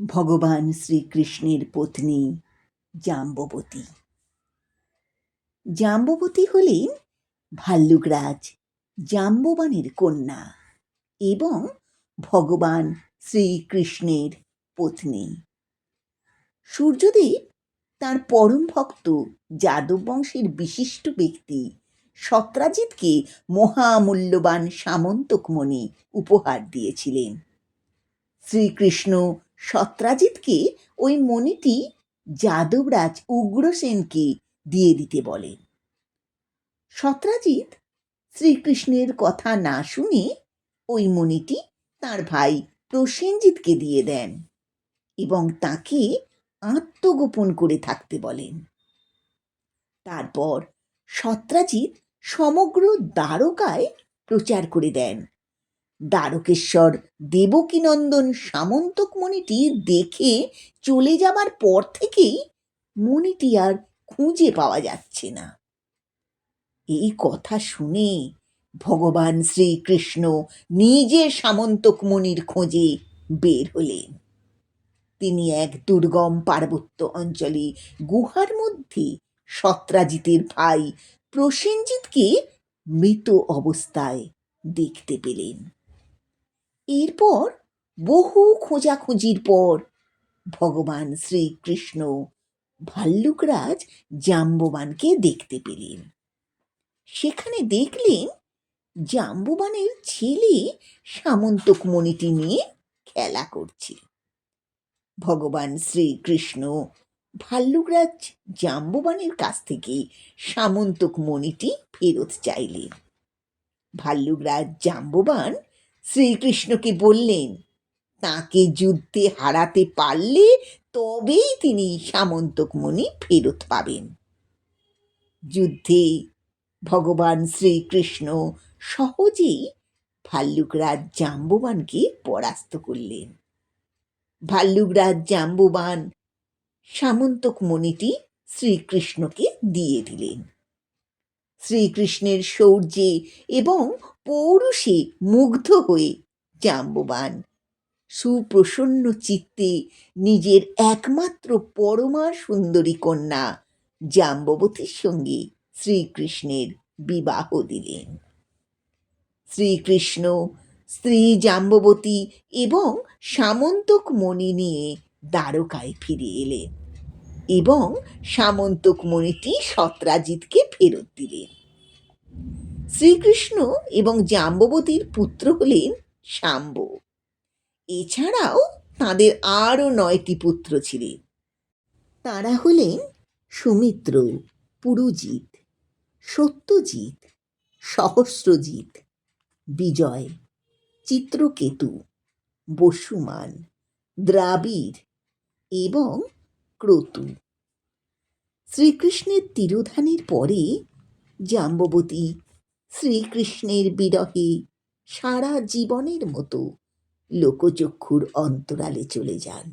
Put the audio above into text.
ভগবান শ্রীকৃষ্ণের পত্নী জাম্ববতী। জাম্ববতী হলেন ভাল্লুকরাজ জাম্ববানের কন্যা এবং ভগবান শ্রীকৃষ্ণের পত্নী। সূর্যদেব তার পরম ভক্ত যাদব বংশের বিশিষ্ট ব্যক্তি সত্রাজিৎকে মহামূল্যবান সামন্তকমণি উপহার দিয়েছিলেন। শ্রীকৃষ্ণ সত্রাজিৎকে ওই মণিটি যাদবরাজ উগ্রসেনকে দিয়ে দিতে বলেন সত্রাজিৎ শ্রীকৃষ্ণের কথা না শুনে ওই মণিটি তার ভাই প্রসেনজিৎকে দিয়ে দেন এবং তাকে আত্মগোপন করে থাকতে বলেন। তারপর সত্রাজিৎ সমগ্র দ্বারকায় প্রচার করে দেন দ্বারকেশ্বর দেবকীনন্দন সামন্তক মণিটি দেখে চলে যাবার পর থেকেই মণিটি আর খুঁজে পাওয়া যাচ্ছে না। এই কথা শুনে ভগবান শ্রীকৃষ্ণ নিজে সামন্তক মণির খোঁজে বের হলেন। তিনি এক দুর্গম পার্বত্য অঞ্চলে গুহার মধ্যে সত্রাজিতের ভাই প্রসেনজিৎকে মৃত অবস্থায় দেখতে পেলেন। এরপর বহু খোঁজাখুঁজির পর ভগবান শ্রীকৃষ্ণ ভাল্লুকরাজ জাম্ববানকে দেখতে পেলেন। সেখানে দেখলেন জাম্ববানের ছেলে সামন্তক মণিটি নিয়ে খেলা করছে। ভগবান শ্রীকৃষ্ণ ভাল্লুকরাজ জাম্ববানের কাছ থেকে সামন্তক মণিটি ফেরত চাইলেন। ভাল্লুকরাজ জাম্ববান শ্রীকৃষ্ণকে বললেন? তাকে যুদ্ধে হারাতে পারলে তবেই তিনি সামন্তক মণি ফেরত পাবেন। যুদ্ধে ভগবান শ্রীকৃষ্ণ সহজেই ভাল্লুকরাজ জাম্ববানকে পরাস্ত করলেন। ভাল্লুকরাজ জাম্ববান সামন্তক মণিটি শ্রীকৃষ্ণকে দিয়ে দিলেন। শ্রীকৃষ্ণের শৌর্যে এবং পৌরুষে মুগ্ধ হয়ে জাম্ববান। সুপ্রসন্ন চিত্তে নিজের একমাত্র পরমা সুন্দরী কন্যা জাম্ববতীর সঙ্গে শ্রীকৃষ্ণের বিবাহ দিলেন। শ্রীকৃষ্ণ, স্ত্রী জাম্ববতী এবং সামন্তক মণি নিয়ে দ্বারকায় ফিরে এলেন। এবং সামন্তক মণিটি সত্রাজিৎকে ফেরত দিলেন। শ্রীকৃষ্ণ এবং জাম্ববতীর পুত্র হলেন শাম্ব। এছাড়াও তাদের আরও নয়টি পুত্র ছিলেন। তারা হলেন সুমিত্র, পুরুজিৎ, সত্যজিৎ, সহস্রজিৎ, বিজয়, চিত্রকেতু, বসুমান, দ্রাবিড় এবং ক্রতু। শ্রীকৃষ্ণের তিরোধানের পরে জাম্ববতী শ্রীকৃষ্ণের বিরহে সারা জীবনের মতো লোকচক্ষুর অন্তরালে চলে যান।